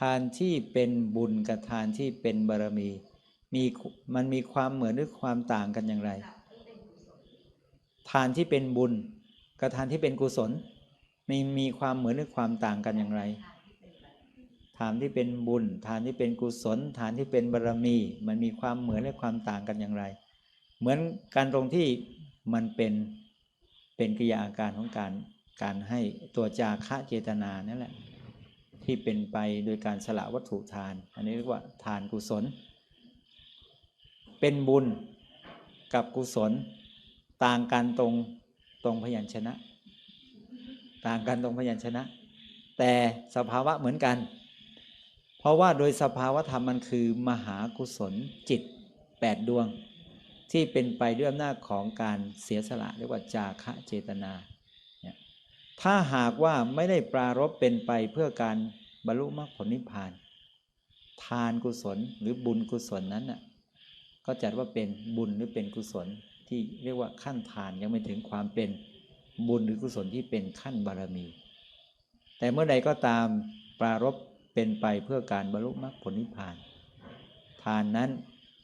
ทานที่เป็นบุญกับทานที่เป็นบารมี มีมันมีความเหมือนหรือความต่างกันอย่างไร ทานที่เป็นบุญกับทานที่เป็นกุศลมีมีความเหมือนหรือความต่างกันอย่างไร ทานที่เป็นบุญ ทานที่เป็นกุศล ทานที่เป็นบารมี มันมีความเหมือนและความต่างกันอย่างไร เหมือนการตรงที่มันเป็นเป็นกิริยาอาการของการการให้ตัวจาคะเจตนานั่นแหละ ที่เป็นไปโดยการสละวัตถุทาน อันนี้เรียกว่าทานกุศล เป็นบุญกับกุศล ต่างกันตรงตรงพยัญชนะ ต่างกันตรงพยัญชนะ แต่สภาวะเหมือนกัน เพราะว่าโดยสภาวะธรรมมันคือมหากุศลจิต 8 ดวง ที่เป็นไปด้วยอำนาจของการเสียสละเรียกว่าจาคะเจตนา ถ้าหากว่าไม่ได้ปรารบเป็นไปเพื่อการบรรลุมรรคผลนิพพาน ทานกุศลหรือบุญกุศลนั้นน่ะก็จัดว่าเป็นบุญหรือเป็นกุศลที่เรียกว่าขั้นทานยังไม่ถึงความเป็นบุญหรือกุศลที่เป็นขั้นบารมี แต่เมื่อใดก็ตามปรารบเป็นไปเพื่อการบรรลุมรรคผลนิพพาน ทานนั้น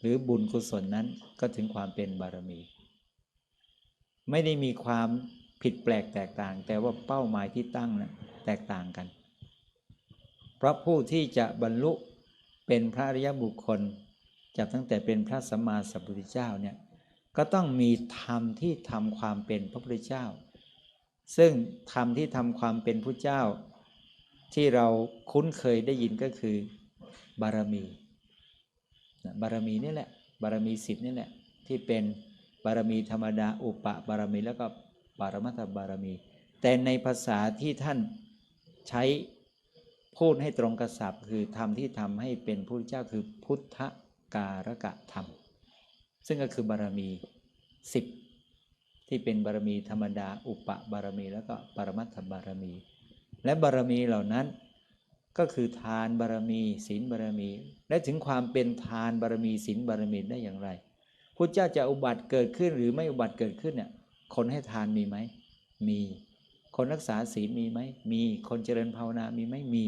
หรือบุญกุศลนั้นก็ถึงความเป็นบารมี ไม่ได้มีความ ผิดแปลกแตกต่าง แต่ว่าเป้าหมายที่ตั้งนะแตกต่างกัน เพราะผู้ที่จะบรรลุเป็นพระอริยบุคคลจากตั้งแต่เป็นพระสัมมาสัมพุทธเจ้าเนี่ยก็ต้องมีธรรมที่ทำความเป็นพระพุทธเจ้า ซึ่งธรรมที่ทำความเป็นพระเจ้า ที่เราคุ้นเคยได้ยินก็คือบารมี บารมีนี่แหละ บารมีสิบนี่แหละที่เป็นบารมีธรรมดา อุปบารมีแล้วก็ ปารมัตถบารมี แต่ในภาษาที่ท่านใช้พูดให้ตรงกระสับคือธรรมที่ทำให้เป็นพระพุทธเจ้าคือพุทธการกะธรรม ซึ่งก็คือบารมีสิบที่เป็นบารมีธรรมดา อุปบารมี แล้วก็ปรมัตถบารมี และบารมีเหล่านั้นก็คือทานบารมี ศีลบารมี และถึงความเป็นทานบารมีศีลบารมีได้อย่างไรพุทธเจ้าจะอุบัติเกิดขึ้นหรือไม่อุบัติเกิดขึ้นเนี่ย คนให้ทานมีไหม มี คนรักษาศีลมีไหม มี คนเจริญภาวนามีไหมมี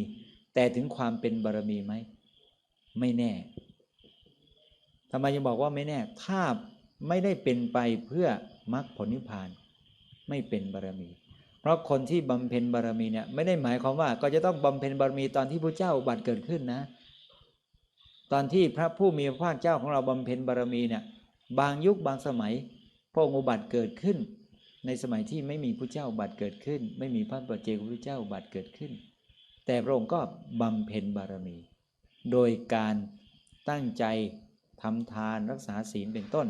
แต่ถึงความเป็นบารมีไหม ไม่แน่ทำไมยังบอกว่าไม่แน่ ถ้าไม่ได้เป็นไปเพื่อมรรคผลนิพพาน ไม่เป็นบารมี เพราะคนที่บำเพ็ญบารมีเนี่ยไม่ได้หมายความว่าก็จะต้องบำเพ็ญบารมีตอนที่พระเจ้าบัติเกิดขึ้นนะ ตอนที่พระผู้มีพระภาคเจ้าของเราบำเพ็ญบารมีเนี่ยบางยุคบางสมัย ระองค์อุบัติเกิดขึ้น ในสมัยที่ไม่มีพระเจ้าบัติเกิดขึ้น ไม่มีพระปัจเจกพระเจ้าบัติเกิดขึ้น แต่พระองค์ก็บำเพ็ญบารมี โดยการตั้งใจทำทานรักษาศีลเป็นต้น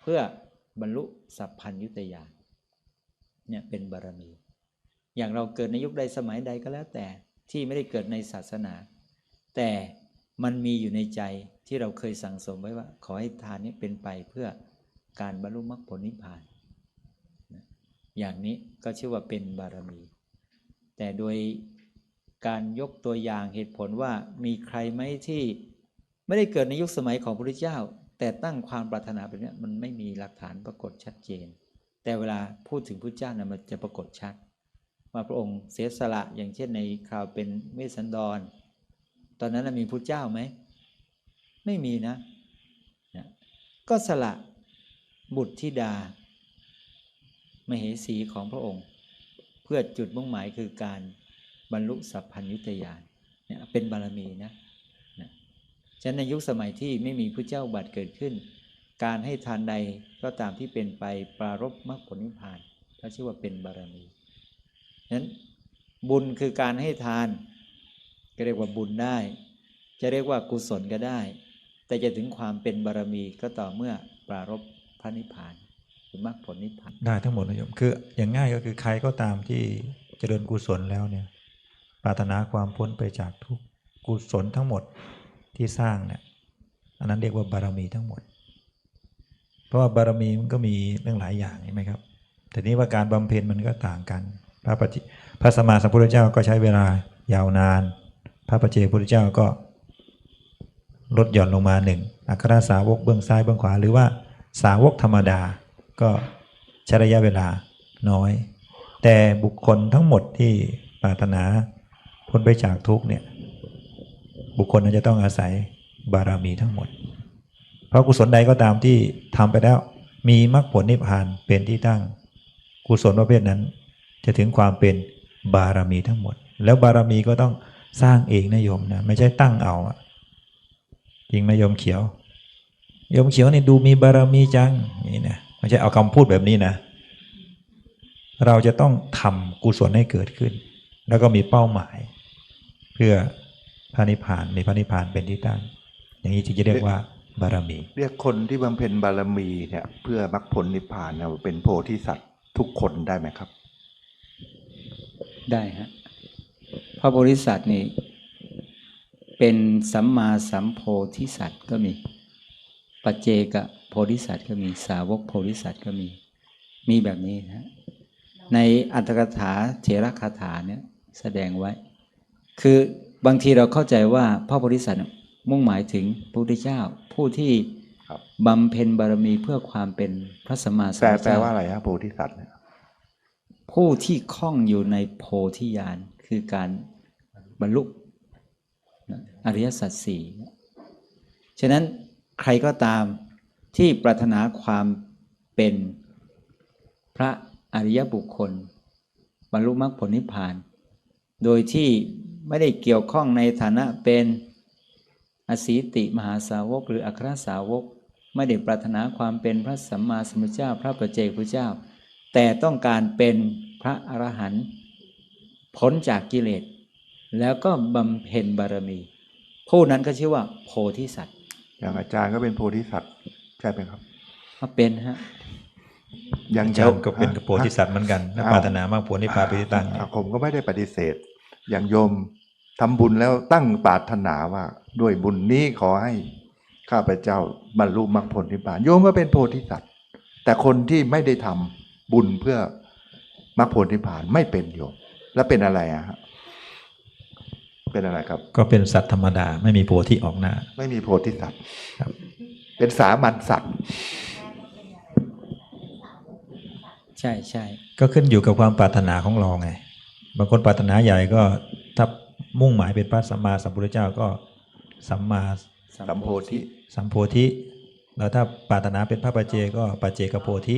เพื่อบรรลุสัพพัญญุตญาณเนี่ยเป็นบารมี อย่างเราเกิดในยุคใดสมัยใดก็แล้วแต่ที่ไม่ได้เกิดในศาสนา แต่มันมีอยู่ในใจที่เราเคยสั่งสมไว้ว่า ขอให้ทานนี้เป็นไปเพื่อ การบรรลุมรรคผลนิพพานนะอย่างนี้ก็ชื่อว่าเป็นบารมี แต่โดยการยกตัวอย่างเหตุผลว่ามีใครไหมที่ไม่ได้เกิดในยุคสมัยของพระพุทธเจ้า แต่ตั้งความปรารถนาแบบนี้มันไม่มีหลักฐานปรากฏชัดเจน แต่เวลาพูดถึงพระเจ้านะมันจะปรากฏชัด ว่าพระองค์เสียสละอย่างเช่นในคราวเป็นเมสสันดร ตอนนั้นมีพระเจ้าไหมไม่มีนะนะก็สละ บุตรธิดา มเหสีของพระองค์ เพื่อจุดมุ่งหมายคือการบรรลุสัพพัญญุตญาณเนี่ยเป็นบารมีนะนะฉะนั้นในยุคสมัยที่ไม่มีพระเจ้าบัติเกิดขึ้น การให้ทานใดก็ตามที่เป็นไปปรารบมรรคผลนิพพานเขาชื่อว่าเป็นบารมีนั้นบุญคือการให้ทาน ก็เรียกว่าบุญได้ จะเรียกว่ากุศลก็ได้ แต่จะถึงความเป็นบารมีก็ต่อเมื่อปรารบ พระนิพพานหรือมรรคผลนิพพานได้ทั้งหมดนะโยมคืออย่างง่ายก็คือใครก็ตามที่เจริญกุศลแล้วเนี่ยปรารถนาความพ้นไปจากทุกข์กุศลทั้งหมดที่สร้างเนี่ยอันนั้นเรียกว่าบารมีทั้งหมด เพราะว่าบารมีมันก็มีเรื่องหลายอย่างใช่ไหมครับแต่นี้ว่าการบำเพ็ญมันก็ต่างกัน พระปฏิพระสมมาสัมพุทธเจ้าก็ใช้เวลายาวนาน พระปเจพุทธเจ้าก็ลดหย่อนลงมาหนึ่งอัครสาวกเบื้องซ้ายเบื้องขวา หรือว่า สาวกธรรมดา ก็ใช้ระยะเวลาน้อย แต่บุคคลทั้งหมดที่ปรารถนาพ้นไปจากทุกเนี่ยบุคคลนั้นจะต้องอาศัยบารมีทั้งหมด เพราะกุศลใดก็ตามที่ทำไปแล้วมีมรรคผลนิพพานเป็นที่ตั้ง กุศลประเภทนั้น จะถึงความเป็นบารมีทั้งหมด แล้วบารมีก็ต้องสร้างเองนะโยมนะไม่ใช่ตั้งเอาอะจริงไหมโยมเขียว โยมเขียวนี่ดูมีบารมีจังนี่นะไม่ใช่เอาคำพูดแบบนี้นะ เราจะต้องทำกุศลให้เกิดขึ้น แล้วก็มีเป้าหมาย เพื่อพระนิพพานมีพระนิพพานเป็นที่ตั้ง อย่างนี้จึงจะเรียกว่าบารมี เรียกคนที่บำเพ็ญบารมีเนี่ย เพื่อมรรคผลนิพพานเนี่ยเป็นโพธิสัตว์ทุกคนได้ไหมครับ ได้ฮะพระโพธิสัตว์นี่เป็นสัมมาสัมโพธิสัตว์ก็มี ปัจเจกโพธิสัตว์ก็มีสาวกโพธิสัตว์ก็มี มีแบบนี้นะในอัตถกถาเถรคาถาเนี่ยแสดงไว้ คือบางทีเราเข้าใจว่าพระโพธิสัตว์มุ่งหมายถึงพระพุทธเจ้า ผู้ที่บำเพ็ญบารมีเพื่อความเป็นพระสมมาสัมแปลพุทธแปลเจ้าว่าอะไรฮะโพธิสัตว์เนี่ยผู้ที่คล่องอยู่ในโพธิญาณคือการบรรลุอริยสัจสี่ฉะนั้น ใครก็ตามที่ปรารถนาความเป็นพระอริยบุคคล บรรลุมรรคผลนิพพาน โดยที่ไม่ได้เกี่ยวข้องในฐานะเป็นอสีติมหาสาวก หรืออัครสาวก ไม่ได้ปรารถนาความเป็นพระสัมมาสัมพุทธเจ้า พระปัจเจกพุทธเจ้า แต่ต้องการเป็นพระอรหันต์พ้นจากกิเลส แล้วก็บำเพ็ญบารมี ผู้นั้นก็ชื่อว่าโพธิสัตว์ อย่างอาจารย์ก็เป็นโพธิสัตว์ใช่ไหมครับมาเป็นฮะอย่างอาจารย์ก็เป็นฮะโพธิสัตว์เหมือนกันและอ้าวปรารถนามรรคผลนิพพานเป็นที่ตั้งอ่าผมก็ไม่ได้ปฏิเสธ อย่างโยมทำบุญแล้วตั้งปรารถนาว่า ด้วยบุญนี้ขอให้ข้าพเจ้าบรรลุมรรคผลนิพพานโยมก็เป็นโพธิสัตว์ แต่คนที่ไม่ได้ทำบุญเพื่อมรรคผลนิพพานไม่เป็นโยม แล้วเป็นอะไรอะฮะ เป็นอะไรครับ ก็เป็นสัตว์ธรรมดา ไม่มีโพธิออกหน้า ไม่มีโพธิสัตว์ครับ เป็นสามัญสัตว์ ใช่ใช่ก็ขึ้นอยู่กับความปรารถนาของเราไง บางคนปรารถนาใหญ่ก็ถ้ามุ่งหมายเป็นพระสัมมาสัมพุทธเจ้าก็สัมมาสัมโพธิสัมโพธิแล้วถ้าปรารถนาเป็นพระปัจเจก็ปัจเจกโพธิ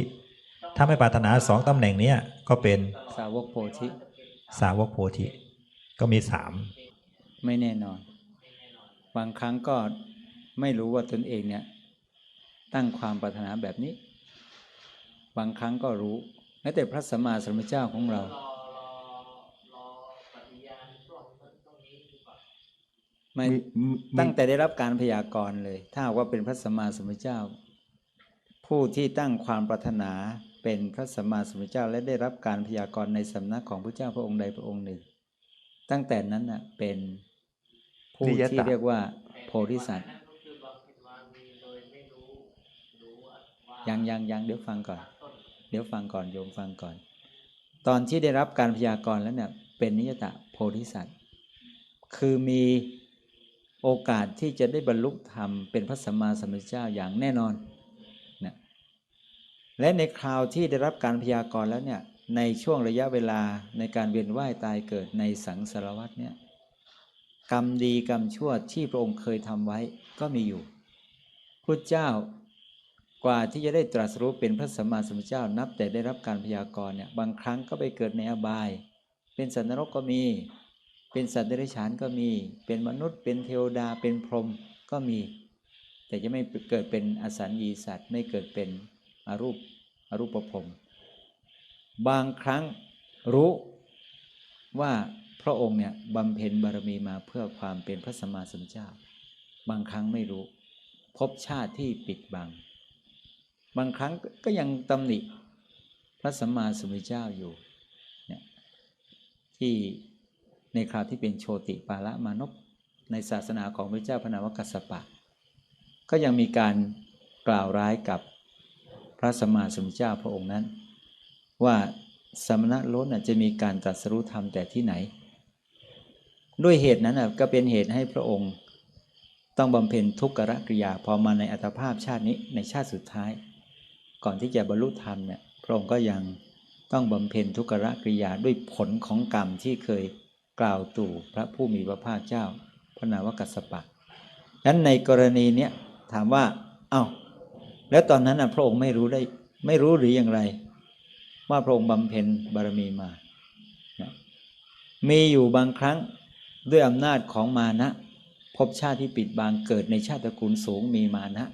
ถ้าไม่ปรารถนาสองตำแหน่งเนี้ยก็เป็นสาวกโพธิ สาวกโพธิ ก็มีสาม ไม่แน่นอน บางครั้งก็ไม่รู้ว่าตนเองเนี่ย ตั้งความปรารถนาแบบนี้ บางครั้งก็รู้แม้แต่พระสัมมาสัมพุทธเจ้าของเราไม่มีมีตั้งแต่ได้รับการพยากรณ์เลย ถ้าหากว่าเป็นพระสัมมาสัมพุทธเจ้า ผู้ที่ตั้งความปรารถนาเป็นพระสัมมาสัมพุทธเจ้า และได้รับการพยากรณ์ในสำนักของพระเจ้าพระองค์ใดพระองค์หนึ่ง ตั้งแต่นั้นน่ะเป็น ผู้นิยที่ตะเรียกว่า โพธิสัตว์ยังยังยังเดี๋ยวฟังก่อน เดี๋ยวฟังก่อนโยมฟังก่อน ตอนที่ได้รับการพยากรณ์แล้วเนี่ยเป็นนิยตะโพธิสัตว์คือมีโอกาสที่จะได้บรรลุธรรมเป็นพระสัมมาสัมพุทธเจ้าอย่างแน่นอนนะและในคราวที่ได้รับการพยากรณ์แล้วเนี่ยในช่วงระยะเวลาในการเวียนว่ายตายเกิดในสังสารวัฏเนี่ย กรรมดีกรรมชั่วที่พระองค์เคยทำไว้ก็มีอยู่พุทธเจ้ากว่าที่จะได้ตรัสรู้เป็นพระสัมมาสัมพุทธเจ้านับแต่ได้รับการพยากรณ์เนี่ยบางครั้งก็ไปเกิดในอบาย เป็นสัตว์นรกก็มี เป็นสัตว์เดรัจฉานก็มี เป็นมนุษย์ เป็นเทวดาเป็นพรหมก็มี แต่จะไม่เกิดเป็นอสัญญีสัตว์ ไม่เกิดเป็นอรูปอรูปภพบางครั้งรู้ว่า พระองค์เนี่ยบำเพ็ญบารมีมาเพื่อความเป็นพระสัมมาสัมพุทธเจ้า บางครั้งไม่รู้ พบชาติที่ปิดบัง บางครั้งก็ยังตำหนิพระสัมมาสัมพุทธเจ้าอยู่เนี่ยที่ในคราวที่เป็นโชติปาละมานพในศาสนาของพระเจ้าพนาวกัสสปะ ก็ยังมีการกล่าวร้ายกับพระสัมมาสัมพุทธเจ้าพระองค์นั้น ว่าสมณะล้นจะมีการตรัสรู้ธรรมแต่ที่ไหน ด้วยเหตุนั้นก็เป็นเหตุให้พระองค์ ต้องบำเพ็ญทุกขกริยาพอมาในอัตภาพชาตินี้ในชาติสุดท้าย ก่อนที่จะบรรลุธรรมเนี่ยพระองค์ก็ยังต้องบำเพ็ญทุกขกริยาด้วยผลของกรรมที่เคยกล่าวตู่พระผู้มีพระภาคเจ้า พระนาวกัสสปะนั้นในกรณีเนี้ยถามว่าเอา้าแล้วตอนนั้นนะพระองค์ไม่รู้ได้ไม่รู้หรืออย่างไร ว่าพระองค์บำเพ็ญบารมีมา มีอยู่บางครั้ง ด้วยอำนาจของมานะภพชาติที่ปิดบังเกิดในชาติตระกูลสูงมีมานะ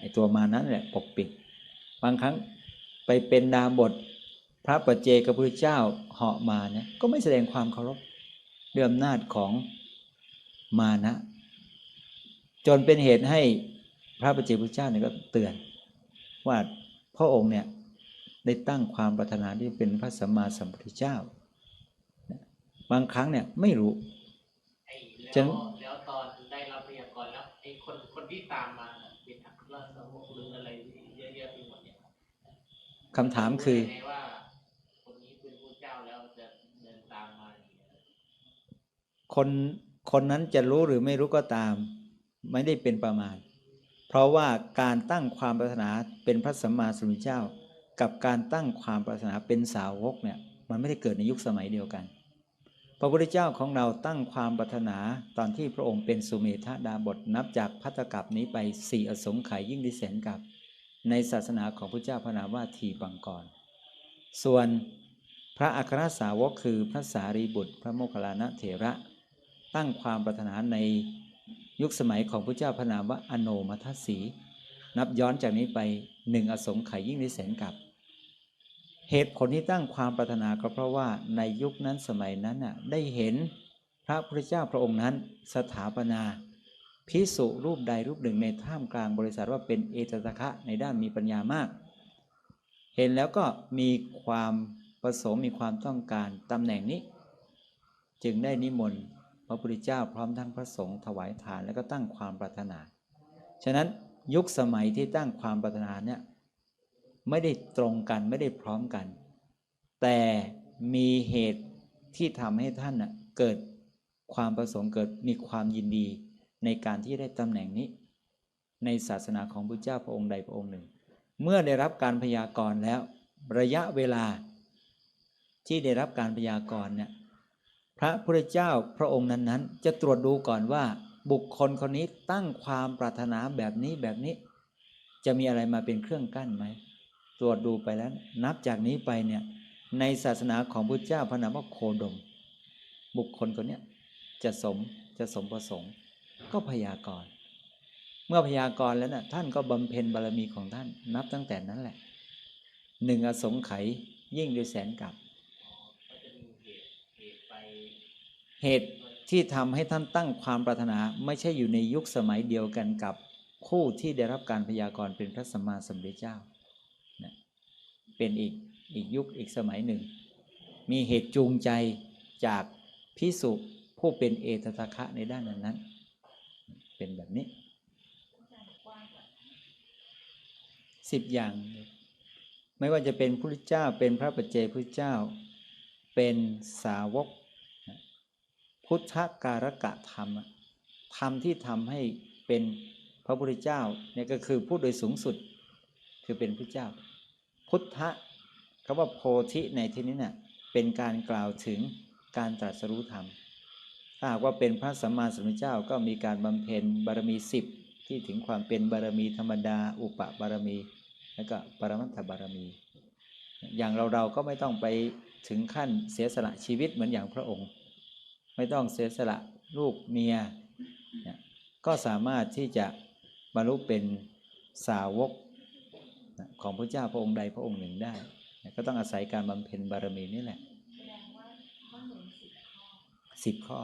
ไอตัวมานะนี่แหละปกปิด บางครั้งไปเป็นดาบทพระปัจเจกพุทธเจ้าเหาะมาเนี่ยก็ไม่แสดงความเคารพด้วยอำนาจของมานะ จนเป็นเหตุให้พระปัจเจกพุทธเจ้าเนี่ยก็เตือน ว่าพระองค์เนี่ยได้ตั้งความปรารถนาที่เป็นพระสัมมาสัมพุทธเจ้า บางครั้งเนี่ยไม่รู้ ฉะแล้วนั้นแล้วตอนได้รับพยากรณ์แล้วไอ้คนคนที่ตามมาน่ะเป็นอัครสาวกหรืออะไรเยอะๆไปหมดเนี่ยคำถามคือรู้ได้ไงว่าคนนี้เป็นผู้เจ้าแล้วจะเดินตามมาอย่างเงี้ยคนคนนั้นจะรู้หรือไม่รู้ก็ตาม ไม่ได้เป็นประมาณ เพราะว่าการตั้งความปรารถนาเป็นพระสัมมาสัมพุทธเจ้า กับการตั้งความปรารถนาเป็นสาวกเนี่ยมันไม่ได้เกิดในยุคสมัยเดียวกัน พระพุทธเจ้าของเราตั้งความปรารถนาตอนที่พระองค์เป็นสุเมธาดาบทนับจากพัตกับนี้ไปสี่อสงไขยยิ่งดิแสนกับ ในศาสนาของพระเจ้าพระนามว่าทีปังกร ส่วนพระอัครสาวกคือพระสารีบุตร พระโมคคัลลานะเถระ ตั้งความปรารถนาในยุคสมัยของพระเจ้าพระนามว่าอโนมัทสี นับย้อนจากนี้ไปหนึ่งอสงไขยยิ่งดิแสนกับ เหตุผลที่ตั้งความปรารถนาก็เพราะว่าในยุคนั้นสมัยนั้นน่ะได้เห็นพระพุทธเจ้าพระองค์นั้นสถาปนาพิสุรูปใดรูปหนึ่งในท่ามกลางบริษัทว่าเป็นเอตตะคะในด้านมีปัญญามาก เห็นแล้วก็มีความประสงค์มีความต้องการตำแหน่งนี้ จึงได้นิมนต์พระพุทธเจ้าพร้อมทั้งพระสงฆ์ถวายทานแล้วก็ตั้งความปรารถนา ฉะนั้นยุคสมัยที่ตั้งความปรารถนาเนี่ย ไม่ได้ตรงกันไม่ได้พร้อมกัน แต่มีเหตุที่ทำให้ท่านน่ะเกิดความประสงค์เกิดมีความยินดีในการที่ได้ตำแหน่งนี้ ในศาสนาของพระเจ้าพระองค์ใดพระองค์หนึ่ง เมื่อได้รับการพยากรณ์แล้ว ระยะเวลาที่ได้รับการพยากรณ์เนี่ยพระพุทธเจ้าพระองค์นั้นๆ จะตรวจดูก่อนว่า บุคคลคนนี้ตั้งความปรารถนาแบบนี้แบบนี้ จะมีอะไรมาเป็นเครื่องกั้นไหม รวจดูไปแล้ว นับจากนี้ไปเนี่ยในศาสนาของพุทธเจ้าพระนามว่าโคดม บุคคลคนนี้จะสมจะสมประสงค์ ก็พยากรณ์เมื่อพยากรณ์แล้วนะ่ะท่านก็บำเพ็ญบารมีของท่านนับตั้งแต่นั้นแหละหนึ่งอสงไขยยิ่งด้วยแสนกับเหตุที่ทำให้ท่านตั้งความปรารถนาไม่ใช่อยู่ในยุคสมัยเดียวกันกับคู่ที่ได้รับการพยากรณ์เป็นพระสัมมาสัมพุทธเจ้า เป็นอีกอีกยุคอีกสมัยหนึ่ง มีเหตุจูงใจจากพิสุผู้เป็นเอตตะคะในด้านนั้น เป็นแบบนี้สิบอย่าง ไม่ว่าจะเป็นพระพุทธเจ้าเป็นพระปัจเจพุทธเจ้า เป็นสาวก พุทธการกะธรรมธรรมที่ทำให้เป็นพระพุทธเจ้าเนี่ยก็คือผู้โดยสูงสุดคือเป็นพระเจ้า พุทธะคำว่าโพธิในที่นี้เนี่ยเป็นการกล่าวถึงการตรัสรู้ธรรม ถ้าหากว่าเป็นพระสัมมาสัมพุทธเจ้าก็มีการบำเพ็ญบารมีสิบที่ถึงความเป็นบารมีธรรมดา อุปบารมี แล้วก็ปรมัตถบารมี อย่างเราเราก็ไม่ต้องไปถึงขั้นเสียสละชีวิตเหมือนอย่างพระองค์ ไม่ต้องเสียสละลูกเมีย ก็สามารถที่จะบรรลุเป็นสาวก ของพระเจ้าพระองค์ใดพระองค์หนึ่งได้ ก็ต้องอาศัยการบำเพ็ญบารมีนี่แหละสิบข้อ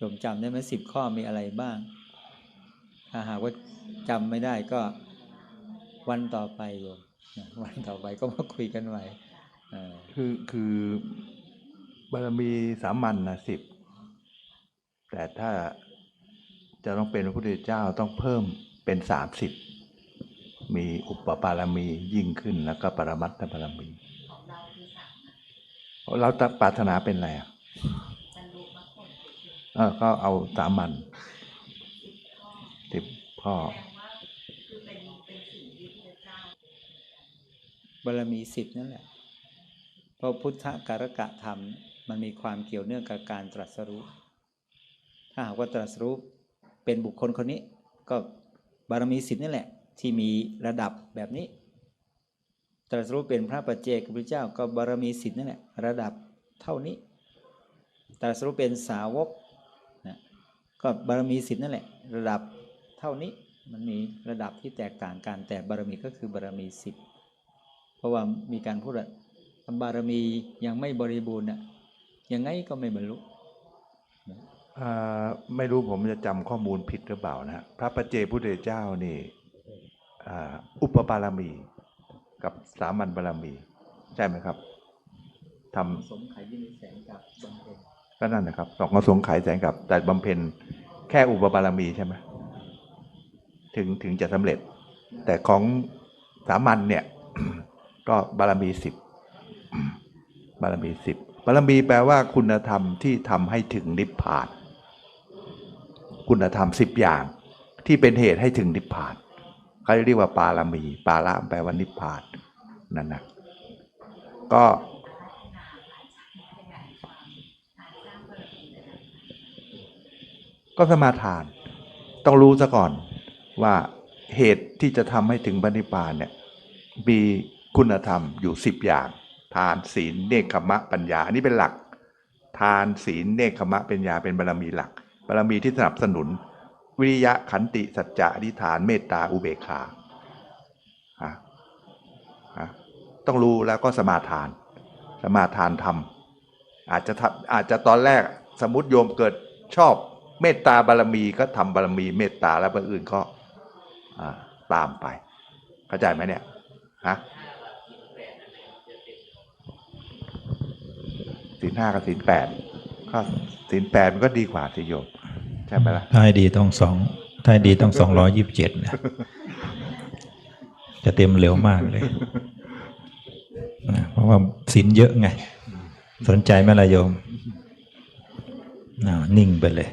ผมจำได้ไหมสิบข้อมีอะไรบ้าง ถ้าหากว่าจำไม่ได้ก็วันต่อไปโยมวันต่อไปก็มาคุยกันใหม่คือคือบารมีสามัญนะสิบ แต่ถ้าจะต้องเป็นพระพุทธเจ้าต้องเพิ่มเป็นสามสิบ มีอุปปารมียิ่งขึ้นแล้วก็ปรมัตถบารมีเราะเราจะปรารถนาเป็นอะไรอะเออก็เอาสามัญข้อสิบข้อแสดงว่อปราบารมีสิบนั่นแหละเพราะพุทธการกะธรรม มันมีความเกี่ยวเนื่องกับการตรัสรู้ ถ้าหากว่าตรัสรู้เป็นบุคคลคนนี้ ก็บารมีสิบนี่นแหละ ที่มีระดับแบบนี้ ตรัสรู้เป็นพระปัจเจกพุทธเจ้าก็บารมีสิบนั่นแหละระดับเท่านี้ ตรัสรู้เป็นสาวกนะก็บารมีสิบนั่นแหละ ระดับเท่านี้มันมีระดับที่แตกต่างกันแต่บารมีก็คือบารมีสิบเพราะว่ามีการพูดว่าบารมียังไม่บริบูรณ์น่ะยังไงก็ไม่บรรลุไม่รู้ผมจะจำข้อมูลผิดหรือเปล่านะพระปัจเจพุทธเจ้านี่ อ่าอุปบารมี กับสามัญบารมี ใช่ไหมครับทำสมไขยินแสงกับบำเพ็ญก็นั่นนะครับสองกระสงไขยแสงกับแต่บำเพ็ญแค่อุปบารมีใช่ไหมถึงถึงจะสำเร็จ แต่ของสามัญเนี่ย ก็บารมีสิบบารมีสิบบารมีแปลว่าคุณธรรมที่ทำให้ถึงนิพพาน คุณธรรมสิบอย่างที่เป็นเหตุให้ถึงนิพพาน เขาเรียกว่าปารมี ปาระแปลว่านิพพานนั่นนะก็ก็สมาทาน ต้องรู้ซะก่อนว่าเหตุที่จะทำให้ถึงบรรนิพานเนี่ยมีคุณธรรมอยู่สิบอย่าง ทานศีลเนคขมะปัญญาอันนี้เป็นหลัก ทานศีลเนคขมะปัญญาเป็นบารมีหลักบารมีที่สนับสนุน วิริยะขันติสัจจะอธิษฐานเมตตาอุเบกขาต้องรู้แล้วก็สมาทาน สมาทานทำอาจจะทำอาจจะตอนแรกสมมติโยมเกิดชอบเมตตาบารมีก็ทำบารมีเมตตาแล้วบางอื่นก็ตามไป เข้าใจไหมเนี่ยฮะศีลห้ากับศีลแปดก็ศีลแปดมันก็ดีกว่าสิโยม ใช่ไหมล่ะถ้าให้ดีต้องสองถ้าให้ดีต้องสองร้อยยิบเจ็ดนะจะเต็มเร็วมากเลยนะเพราะว่าสินเยอะไง สนใจไหมล่ะโยมอ้าวนิ่งไปเลย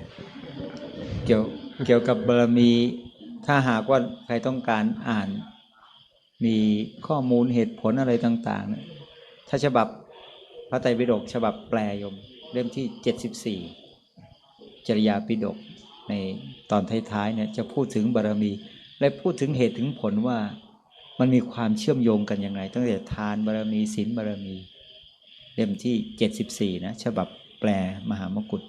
เกี่ยวเกี่ยวกับบารมี ถ้าหากว่าใครต้องการอ่าน มีข้อมูลเหตุผลอะไรต่างๆเนี่ยถ้าฉบับพระไตรปิฎกฉบับแปลยม เล่มที่74จ จริยาปิฎกในตอนท้ายๆเนี่ยจะพูดถึงบารมี และพูดถึงเหตุถึงผลว่ามันมีความเชื่อมโยงกันยังไงตั้งแต่ทานบารมีศีลบารมี เล่มที่ 74 นะ ฉบับแปลมหามกุฏ